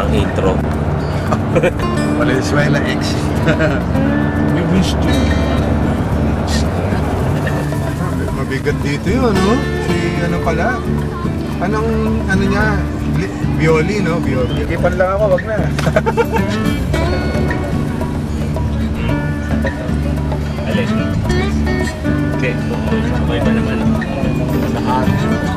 ang intro. Valenzuela X. We wish to. Mabigat dito yun, no? Si ano pala? Anong, ano niya? Li- Violi, no? Violi. Ipan lang ako, wag na. Alin? Okay. Sabay ba naman? Alala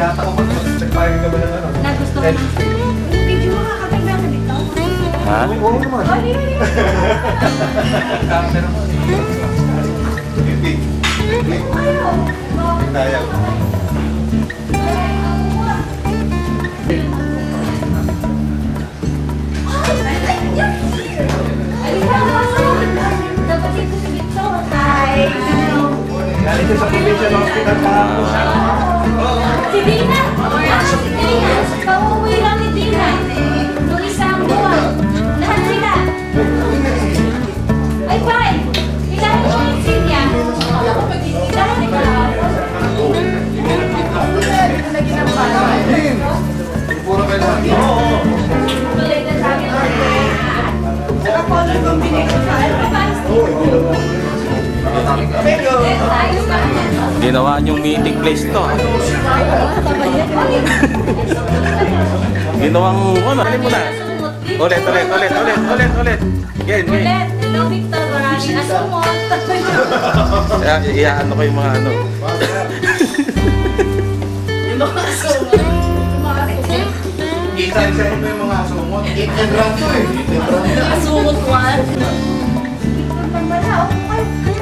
Ako, hinata ko pa ito. Nagpahing ka ba ng ano? Nagusto ko na. Video mo kakabay na dito. Ha? Oo naman. Ay, ay, Hindi. Hindi. Dayal. Dapat dito sa dito. Hi. Galing ko sa provincial hospital kahapon. Si Dina. Ah, si Dina. Pauwi lang ni Dina. Nung isang buwan. Lahat sila. Ay, bye. Kailangan ko yung silya. Kailangan ko Puro kayo lang. Tuloy na sa akin. Saka po, nung binigay ko sa Ayos ka. Ginawa niyong meeting place to. ah. Ginawang ano? Alin mo na? Ulit, ulit, ulit, ulit, ulit, ulit. Again, again. Ulit, hello Victor, maraming asumot. Iyaano ko yung mga ano. Yung mga asumot. Asumot. Isa-isa mo yung mga sumot. Eat and run to eh. Asumot one. Wala, okay. Lagi. Eh,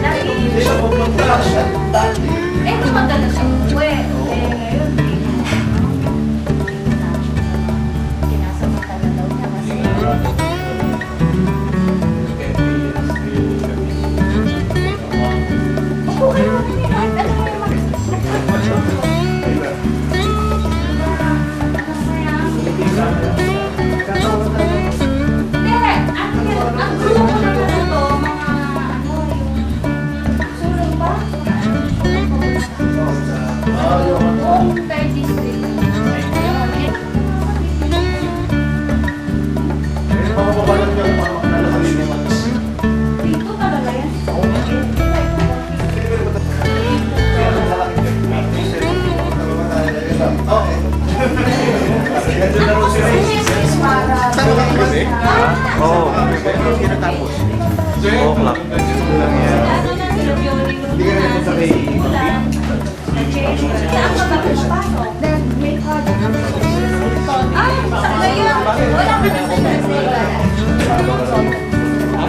wala ka na sa Venezuela.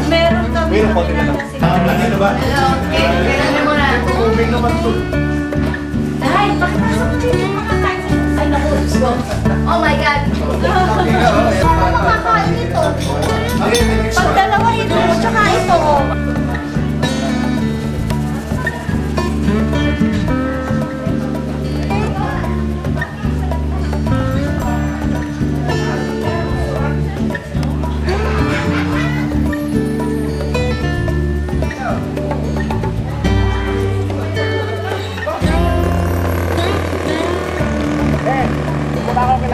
Meron kami na kasi. Ano ba? Hello, kailan mo na? Tubig naman to. Dahil, pakipasok mo dito mga taxi. Ay, naku, Diyos ko. Oh my God. Paano makakain ito? Pag dalawa ito, tsaka ito.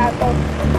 Obrigada.